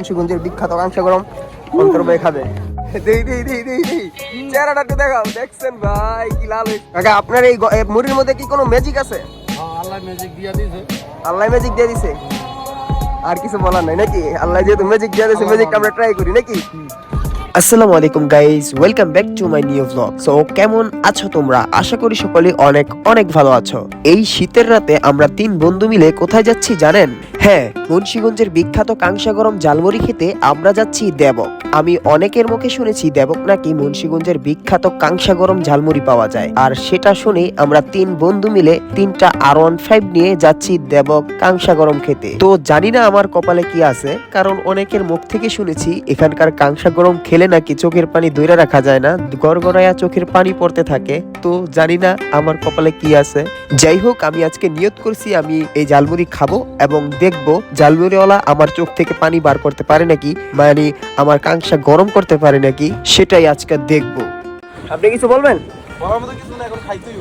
মুন্সিগঞ্জের বিখ্যাত কাঁচা গরম অন্তর ভাই খাবে দেই দেই দেই দেই দেই। চেহারাটা একটু দেখাও দেখছেন ভাই কি লাল কাকা আপনার এই মুড়ির মধ্যে কি কোনো ম্যাজিক আছে? আল্লাহ ম্যাজিক দিয়া দিছে। আল্লাহ ম্যাজিক দিয়ে দিছে? আর কিছু বলার নাই নাকি? আল্লাহ যেহেতু ম্যাজিক দিয়ে দিছে ম্যাজিকটা আমরা ট্রাই করি নাকি? আসসালামু আলাইকুম guys welcome back to my new vlog so কেমন আছো তোমরা? আশা করি সকলে অনেক অনেক ভালো আছো। এই শীতের রাতে আমরা তিন বন্ধু মিলে কোথায় যাচ্ছি জানেন? হ্যাঁ মুন্সিগঞ্জের বিখ্যাত কাংসা গরম জালমুড়ি খেতে আমরা যাচ্ছি দেবক। আমি অনেকের মুখে শুনেছি, দেবক নাকি মুন্সিগঞ্জের বিখ্যাত কাংসা গরম ঝালমুড়ি পাওয়া যায়। আর সেটা শুনে আমরা তিন বন্ধু মিলে তিনটা আর ওয়ান ফাইভ নিয়ে যাচ্ছি দেবক কাংসা গরম খেতে। তো জানি না আমার কপালে কি আছে, কারণ অনেকের মুখ থেকে শুনেছি, এখানকার কাংসা গরম খেলে নাকি চোখের পানি ধরে রাখা যায় না গড়গড়ায়া চোখের পানি পড়তে থাকে। তো জানি না আমার কপালে কি আছে। যাই হোক আমি আজকে নিয়ত করছি আমি এই জালমুড়ি খাব এবং দেখব জালমুড়িওয়ালা আমার চোখ থেকে পানি বার করতে পারে নাকি মানে আমার কাংসা গরম করতে পারে নাকি সেটাই আজকে দেখব। আপনি কিছু বলবেন? বলার মতো কিছু না এখন খাইতেই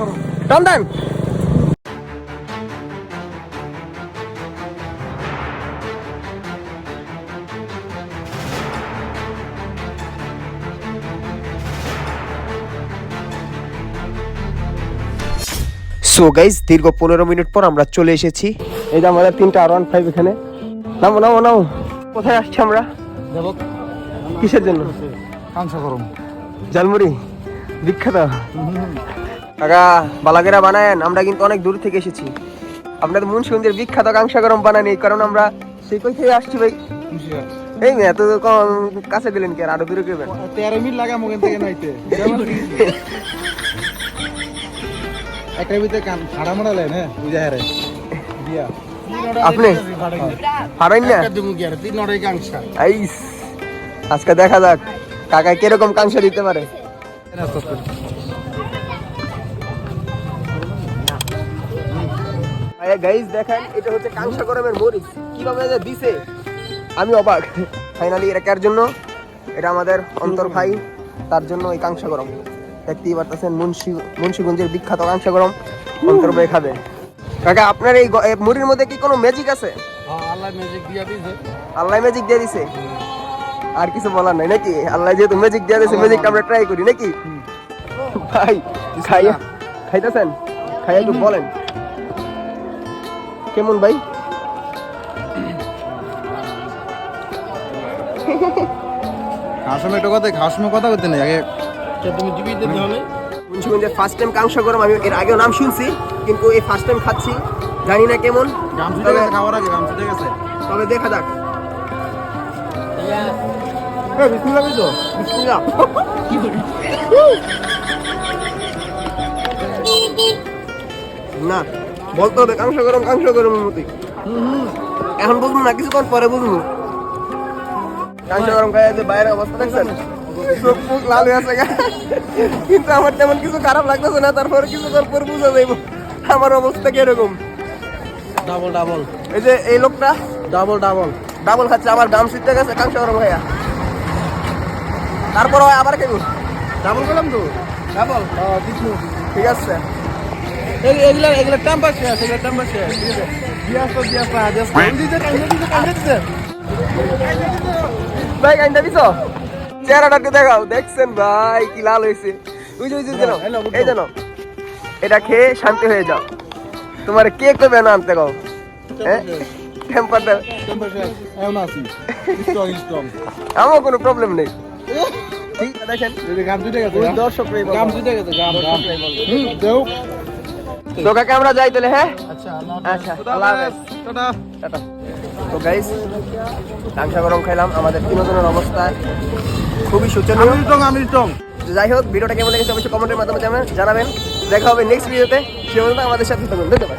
করো টান সো গাইজ দীর্ঘ পনেরো মিনিট পর আমরা চলে এসেছি। এই যে আমাদের তিনটা আর ওয়ান ফাইভ এখানে। নামো নামো নামো। কোথায় আসছি আমরা? কিসের জন্য? কাঁচা জালমুড়ি বিখ্যাত। কাকা বালাগেরা বানায়েন। আমরা কিন্তু অনেক দূর থেকে এসেছি। আপনাদের মুন্সিগঞ্জের বিখ্যাত কাংসা গরম বানানি কারণ আমরা সেই কই থেকে আসছি ভাই? এই মেয়ে এত কম কাছে দিলেন কি আর? আরও দূরে করবেন তেরো মিনিট লাগে মোগেন থেকে নাইতে। ভিতরে কান ফাড়া মারা লেন হ্যাঁ বুঝা হারে। দিয়া। আপনি? হারাইন না? দিমু কি আর তিন নড়াই কাংসা। আইস আজকে দেখা যাক কাকা কীরকম কাংসা দিতে পারে। দেখেন এটা হচ্ছে কাংসা গরমের মরিচ। কীভাবে দিছে? আমি অবাক। ফাইনালি এটা কার জন্য? এটা আমাদের অন্তর ভাই তার জন্য এই কাংসা গরম। দেখতেই পারতেছেন মুন্সি মুন্সিগঞ্জের বিখ্যাত কাংসা গরম অন্তর ভাই খাবে। কাকা আপনার এই মুড়ির মধ্যে কি কোনো ম্যাজিক আছে? আল্লাহ ম্যাজিক দিয়া দিছে। আল্লাহ ম্যাজিক দিয়ে দিছে? আর কিছু বলার নাই নাকি? আল্লাহ যেহেতু ম্যাজিক দিয়ে দিছে ম্যাজিকটা আমরা ট্রাই করি নাকি? ভাই খাইয়া খাইতেছেন? খাইয়া একটু বলেন। কেমন ভাই? সময় একটা কথা সময় কথা বলতে নেই আগে মুন্সিগঞ্জের ফার্স্ট টাইম কাংসা গরম আমি এর আগেও নাম শুনছি কিন্তু এই ফার্স্ট টাইম খাচ্ছি জানি না কেমন। তবে- খাওয়ার আগে দেখা যাক? বিসমিল্লাহ। না বলতে হবে কাংস গরম কাংস গরম মতোই। এখন বুঝব না কিছুক্ষণ পরে বুঝব কাংস গরম খাই বাইরের অবস্থা দেখছেন? চোখ মুখ লাল হয়ে আছে কিন্তু আমার তেমন কিছু খারাপ লাগতেছে না তারপরে কিছুক্ষণ পর বুঝা যাইব আমার অবস্থা কীরকম। ডাবল ডাবল এই যে এই লোকটা ডাবল ডাবল ডাবল খাচ্ছে আমার দাম সিটটা গেছে কাংস গরম ভাইয়া। তারপর হয় আবার কেন ডাবল করলাম তো? ডাবল কিছু ঠিক আছে। এগুলা এগুলা টাম্পার শেষ এগুলা টাম্পার শেষ ঠিক আছে দিয়াস তো দিয়াস না দিয়াস কাম দিতে কাম দিতে কাম দিতে ভাই কাইন্দা দিছ? চেহারাটা দেখাও। দেখছেন ভাই কি লাল হয়েছে। ওই যে ওই যে জানো এই জানো এটা খেয়ে শান্তি হয়ে যাও। তোমার কে করবে না আনতে গাও হ্যাঁ? টেম্পার আমার কোনো প্রবলেম নেই। দেখেন। দর্শক তো কাকে আমরা যাই তাহলে হ্যাঁ? আচ্ছা আচ্ছা তো গাইস গরম খাইলাম। আমাদের তিনজনের অবস্থা খুবই সূচনীয় যাই হোক ভিডিওটা কেমন লেগেছে অবশ্যই কমেন্টের মাধ্যমে জানাবেন। দেখা হবে নেক্সট ভিডিওতে সে আমাদের সাথে থাকুন ধন্যবাদ।